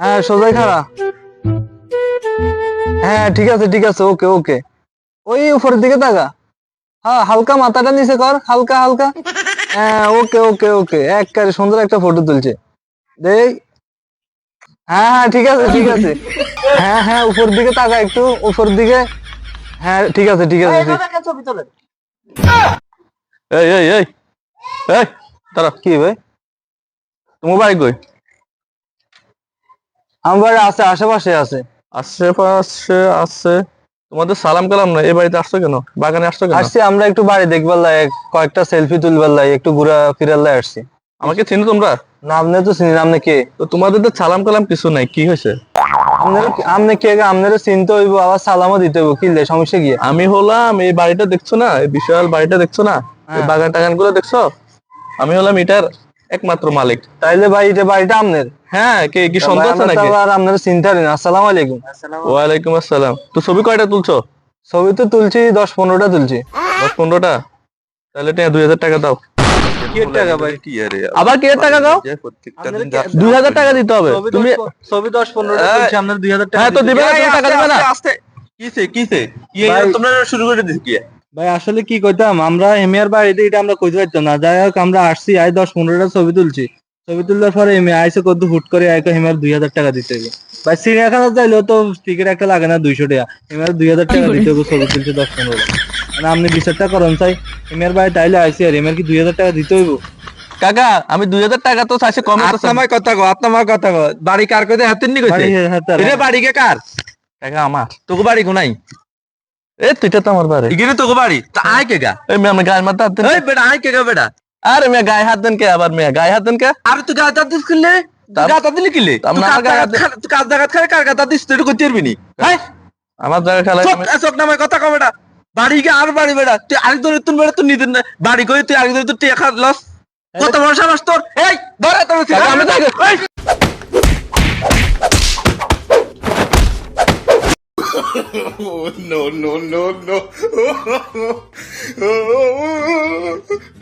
হ্যাঁ সোজাই খাড়া। হ্যাঁ ঠিক আছে ঠিক আছে ওকে ওকে। ওই উপরের দিকে তাকা। হ্যাঁ হালকা মাথাটা নিচে কর হালকা হালকা। হ্যাঁ ওকে ওকে ওকে। একবারে সুন্দর একটা ফটো তুলছে। দেখ। হ্যাঁ হ্যাঁ ঠিক আছে ঠিক আছে। হ্যাঁ হ্যাঁ উপর দিকে তাকা একটু উপর দিকে। হ্যাঁ ঠিক আছে ঠিক আছে এই এই এই এই। তারা কি ভাই? তোমার বাড়ি কই? আমার বাড়ি আছে আশেপাশে আছে। আশেপাশে আছে। তোমাদের সালাম কালাম না এই বাড়িতে আসছো কেন? বাগানে আসছো কেন? আসছি আমরা একটু বাড়ি দেখবার লাই কয়েকটা সেলফি তুলবার লাই একটু ঘুরা ফিরার লাই আসছি। আমাকে চিনো তোমরা? নামনে তো চিনি নামনে কে? তো তোমাদের তো সালাম কালাম কিছু নাই কি হয়েছে? আপনার আমনে কে আপনারও চিনতে হইব আবার সালামও দিতে হইব কি সমস্যা কি? আমি হলাম এই বাড়িটা দেখছ না? এই বিশাল বাড়িটা দেখছ না? হ্যাঁ। বাগান টাগানগুলো দেখছ? আমি হলাম এটার একমাত্র মালিক। তাইলে ভাই এটা বাড়িটা আপনার হ্যাঁ কে কি সন্দেহ আছে নাকি? আপনার চিন্তা নেই আসসালামু আলাইকুম। ওয়ালাইকুম আসসালাম। তো ছবি কয়টা তুলছো? ছবি তো তুলছি দশ পনেরোটা তুলছি। দশ পনেরোটা? তাহলে দুই হাজার টাকা দাও। কি টাকা ভাই? আবার কি টাকা দাও? দুই হাজার টাকা দিতে হবে। তুমি ছবি দশ পনেরোটা তুলছি আপনার দুই হাজার টাকা হ্যাঁ তো দিবে না টাকা দিবে না। কিসে কিসে? কি তোমরা শুরু করে কি? ভাই আসলে কি কইতাম আমরা হেমিয়ার বাড়িতে এটা আমরা কইতে পারতাম না। যাই হোক আমরা আসছি আই দশ পনেরোটা ছবি তুলছি। ছবি তুলবার পরে এমনি আইসে কত হুট করে আইকে হেমিয়ার দুই হাজার টাকা দিতে হবে ভাই চিড়িয়াখানা যাইলেও তো টিকিট একটা লাগে না দুইশো টাকা। হেমিয়ার দুই হাজার টাকা দিতে হবে ছবি তুলছে দশ পনেরো। মানে আপনি বিচারটা করেন চাই। হেমিয়ার বাড়ি তাইলে আইসি আর হেমিয়ার কি দুই হাজার টাকা দিতে হইব? কাকা আমি দুই হাজার টাকা তো চাইছে কম আপনার কথা কো আপনার কথা কো বাড়ি কার কইতে হাতের নি কইছে? বাড়ি হাতে এরে বাড়ি কে কার? টাকা আমার। তোকে বাড়ি কোনাই? এ তুইটা তো আমার বাড়ি। ইগিরে তোকে বাড়ি? তা আয় কে গা? এই মেয়ে আমি গায়ের মাথা হাত দেন এই বেটা আয় কে গা বেটা? আরে মেয়ে গায়ে হাত দেন কে আবার মেয়ে? গায়ে হাত দেন কে? আর তুই গাতা দিস কিলে তাম- গাতা দিলি কিলে তুই কাজ গায়ে হাত জাগাত খা- তুই কাজ জাগাত খায় কার গাতা দিস? তুই করতে পারবি নি হ্যাঁ। আমার জায়গা খেলা চোখ নামে কথা কও বেটা। বাড়ি কে আর বাড়ি বেটা। তুই আরেক ধরে তুই বেটা তুই নিজের না- বাড়ি কই? তুই আরেক ধরে তুই খা লস। কত বড় সাবাস তোর? এই ধরে তোর আমি no, no, no, no.